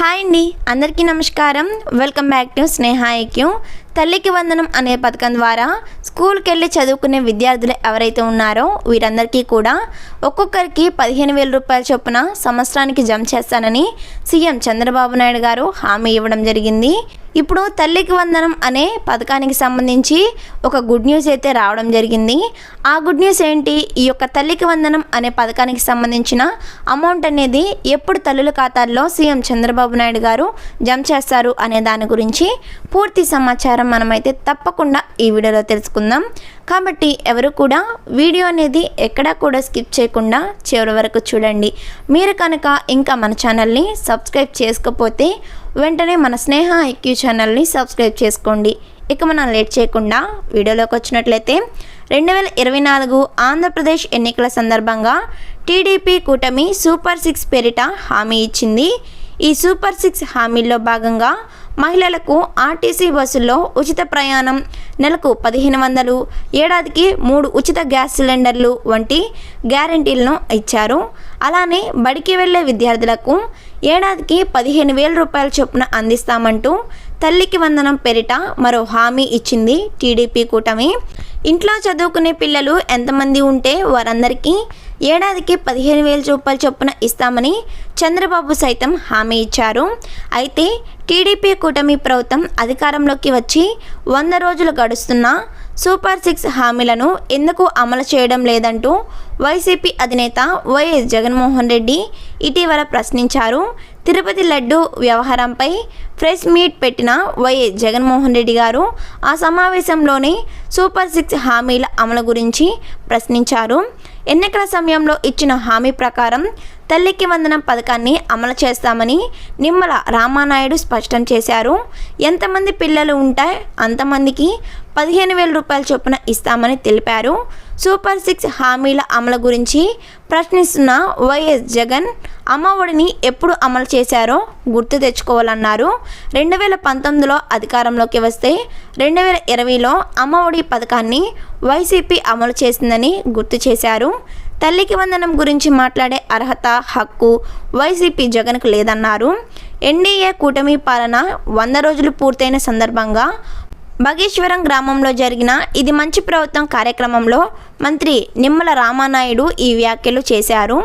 Hi అండి అందరికీ నమస్కారం. వెల్కమ్ బ్యాక్ టు స్నేహ ఐక్యం. తల్లికి వందనం అనే పథకం ద్వారా స్కూల్కి వెళ్ళి చదువుకునే విద్యార్థులు ఎవరైతే ఉన్నారో వీరందరికీ కూడా ఒక్కొక్కరికి పదిహేను వేల రూపాయల చొప్పున సంవత్సరానికి జమ చేస్తానని సీఎం చంద్రబాబు నాయుడు గారు హామీ ఇవ్వడం జరిగింది. ఇప్పుడు తల్లికి వందనం అనే పథకానికి సంబంధించి ఒక గుడ్ న్యూస్ అయితే రావడం జరిగింది. ఆ గుడ్ న్యూస్ ఏంటి? ఈ యొక్క తల్లికి వందనం అనే పథకానికి సంబంధించిన అమౌంట్ అనేది ఎప్పుడు తల్లుల ఖాతాల్లో సీఎం చంద్రబాబు నాయుడు గారు జమ చేస్తారు అనే దాని గురించి పూర్తి సమాచారం మనమైతే తప్పకుండా ఈ వీడియోలో తెలుసుకుందాం. కాబట్టి ఎవరు కూడా వీడియో అనేది ఎక్కడా కూడా స్కిప్ చేయకుండా చివరి వరకు చూడండి. మీరు కనుక ఇంకా మన ఛానల్ని సబ్స్క్రైబ్ చేసుకోకపోతే వెంటనే మన స్నేహ ఐక్యూ ఛానల్ని సబ్స్క్రైబ్ చేసుకోండి. ఇక మనం లేట్ చేయకుండా వీడియోలోకి వచ్చినట్లయితే రెండు వేల ఇరవై నాలుగు ఆంధ్రప్రదేశ్ ఎన్నికల సందర్భంగా టీడీపీ కూటమి సూపర్ సిక్స్ పేరిట హామీ ఇచ్చింది. ఈ సూపర్ సిక్స్ హామీల్లో భాగంగా మహిళలకు ఆర్టీసీ బస్సుల్లో ఉచిత ప్రయాణం నెలకు పదిహేను వందలు ఏడాదికి మూడు ఉచిత గ్యాస్ సిలిండర్లు వంటి గ్యారంటీలను ఇచ్చారు. అలానే బడికి వెళ్ళే విద్యార్థులకు ఏడాదికి పదిహేను వేల రూపాయల చొప్పున అందిస్తామంటూ తల్లికి వందనం పెరిట మరో హామీ ఇచ్చింది టీడీపీ కూటమి. ఇంట్లో చదువుకునే పిల్లలు ఎంతమంది ఉంటే వారందరికీ ఏడాదికి పదిహేను వేల రూపాయల చొప్పున ఇస్తామని చంద్రబాబు సైతం హామీ ఇచ్చారు. అయితే టీడీపీ కూటమి ప్రభుత్వం అధికారంలోకి వచ్చి వంద రోజులు గడుస్తున్నా సూపర్ సిక్స్ హామీలను ఎందుకు అమలు చేయడం లేదంటూ వైసీపీ అధినేత వైఎస్ జగన్మోహన్ రెడ్డి ఇటీవల ప్రశ్నించారు. తిరుపతి లడ్డు వ్యవహారంపై ప్రెస్ మీట్ పెట్టిన వైఎస్ జగన్మోహన్ రెడ్డి గారు ఆ సమావేశంలోనే సూపర్ సిక్స్ హామీల అమలు గురించి ప్రశ్నించారు. ఎన్నికల సమయంలో ఇచ్చిన హామీ ప్రకారం తల్లికి వందనం పథకాన్ని అమలు చేస్తామని నిమ్మల రామానాయుడు స్పష్టం చేశారు. ఎంతమంది పిల్లలు ఉంటే అంతమందికి పదిహేను వేల రూపాయల చొప్పున ఇస్తామని తెలిపారు. సూపర్ సిక్స్ హామీల అమలు గురించి ప్రశ్నిస్తున్న వైఎస్ జగన్ అమ్మఒడిని ఎప్పుడు అమలు చేశారో గుర్తు తెచ్చుకోవాలన్నారు. రెండు వేల పంతొమ్మిదిలో అధికారంలోకి వస్తే రెండు వేల ఇరవైలో అమ్మఒడి పథకాన్ని వైసీపీ అమలు చేసిందని గుర్తు చేశారు. తల్లికి వందనం గురించి మాట్లాడే అర్హత హక్కు వైసీపీ జగన్కు లేదన్నారు. ఎన్డీఏ కూటమి పాలన వంద రోజులు పూర్తయిన సందర్భంగా బగేశ్వరం గ్రామంలో జరిగిన ఇది మంచి ప్రభుత్వం కార్యక్రమంలో మంత్రి నిమ్మల రామానాయుడు ఈ వ్యాఖ్యలు చేశారు.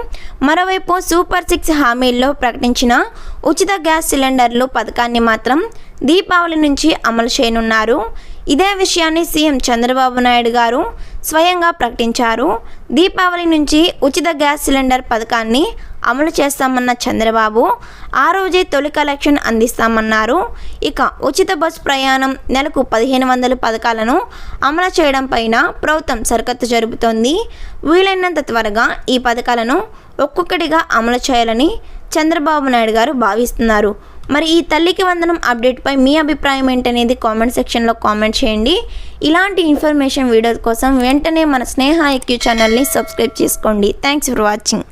మరోవైపు సూపర్ సిక్స్ హామీల్లో ప్రకటించిన ఉచిత గ్యాస్ సిలిండర్లు పథకాన్ని మాత్రం దీపావళి నుంచి అమలు చేయనున్నారు. ఇదే విషయాన్ని సీఎం చంద్రబాబు నాయుడు గారు స్వయంగా ప్రకటించారు. దీపావళి నుంచి ఉచిత గ్యాస్ సిలిండర్ పథకాన్ని అమలు చేస్తామన్న చంద్రబాబు ఆ రోజే తొలి కలెక్షన్ అందిస్తామన్నారు. ఇక ఉచిత బస్ ప్రయాణం నెలకు పదిహేను వందల పథకాలను అమలు చేయడం పైన ప్రభుత్వం సరికత్తు జరుపుతోంది. వీలైనంత త్వరగా ఈ పథకాలను ఒక్కొక్కటిగా అమలు చేయాలని చంద్రబాబు నాయుడు గారు భావిస్తున్నారు. మరి ఈ తల్లికి వందనం అప్డేట్పై మీ అభిప్రాయం ఏంటనేది కామెంట్ సెక్షన్లో కామెంట్ చేయండి. ఇలాంటి ఇన్ఫర్మేషన్ వీడియోస్ కోసం వెంటనే మన స్నేహ ఎక్యూ ఛానల్ని సబ్స్క్రైబ్ చేసుకోండి. Thanks for watching.